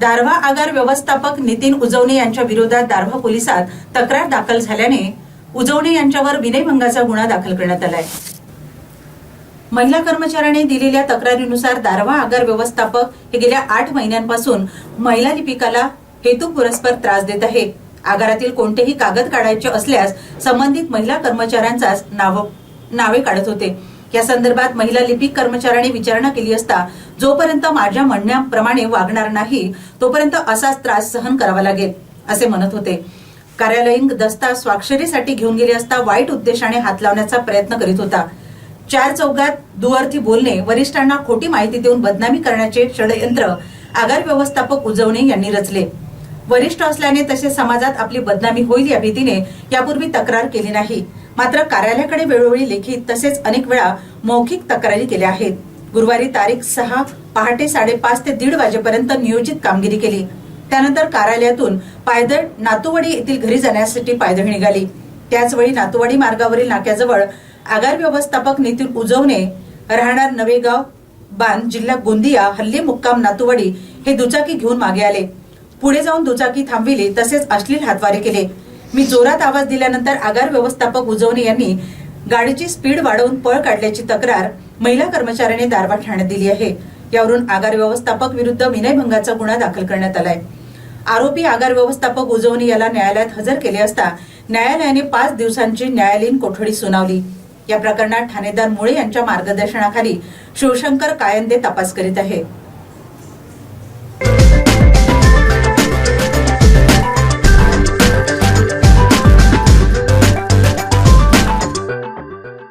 दारव्हा आगार व्यवस्थापक नितीन उजवणे यांच्या विरोधात दारव्हा पोलिसात तक्रार दाखल झाल्याने उजवणे यांच्यावर विनयभंगाचा गुन्हा दाखल करण्यात आलाय. महिला कर्मचाऱ्याने दिलेल्या तक्रारीनुसार दारव्हा आगार व्यवस्थापक हे गेल्या आठ महिन्यांपासून महिला लिपिकाला हेतू पुरस्पर त्रास देत आहे. आगारातील कोणतेही कागद काढायचे असल्यास संबंधित महिला कर्मचाऱ्यांचाच नाव नावे काढत होते. या संदर्भात महिला लिपिक कर्मचाऱ्यांनी विचारणा केली असता जोपर्यंत माझ्या म्हणण्याप्रमाणे वागणार नाही तोपर्यंत असाच त्रास सहन करावा लागेल असे म्हणत होते. कार्यालयीन दस्ता स्वाक्षरीसाठी घेऊन गेले असता वाईट उद्देशाने हात लावण्याचा प्रयत्न करीत होता. चार चौघात दुअर्थी बोलणे वरिष्ठांना खोटी माहिती देऊन बदनामी करण्याचे षडयंत्र आगार व्यवस्थापक उजवणे यांनी रचले. वरिष्ठ असल्याने तसे समाजात आपली बदनामी होईल या भीतीने यापूर्वी तक्रार केली नाही. मात्र कार्यालयाकडे वेळोवेळी लेखित तसेच अनेक वेळा मौखिक तक्रारी केल्या आहेत. गुरुवारी तारीख सहा पहाटे साडेपाच ते दीड वाजेपर्यंत नियोजित कामगिरी केली. त्यानंतर कार्यालयातून पायदळ नातूवाडी येथील घरी जाण्यासाठी पायदळ निघाली. त्याचवेळी नातूवाडी मार्गावरील नाक्याजवळ आगार व्यवस्थापक नितीन उजवणे राहणार नवेगाव बांध जिल्हा गोंदिया हल्ली मुक्काम नातूवाडी हे दुचाकी घेऊन मागे आले. पुढे जाऊन दुचाकी थांबविली तसेच अश्लील हातवारे केले. मी जोरात आवाज दिल्यानंतर आगार व्यवस्थापक उजवणे यांनी गाडीची स्पीड वाढवून पळ काढल्याची तक्रार महिला कर्मचाऱ्याने दारवा ठाण्यात दिली आहे. यावरून आगार व्यवस्थापक विरुद्ध विनयभंगाचा गुन्हा दाखल करण्यात आलाय. आरोपी आगार व्यवस्थापक उजवणी याला न्यायालयात हजर केले असता न्यायालयाने पाच दिवसांची न्यायालयीन कोठडी सुनावली. या प्रकरणात ठाणेदार मुळे यांच्या मार्गदर्शनाखाली शिवशंकर कायंदे तपास करीत आहे.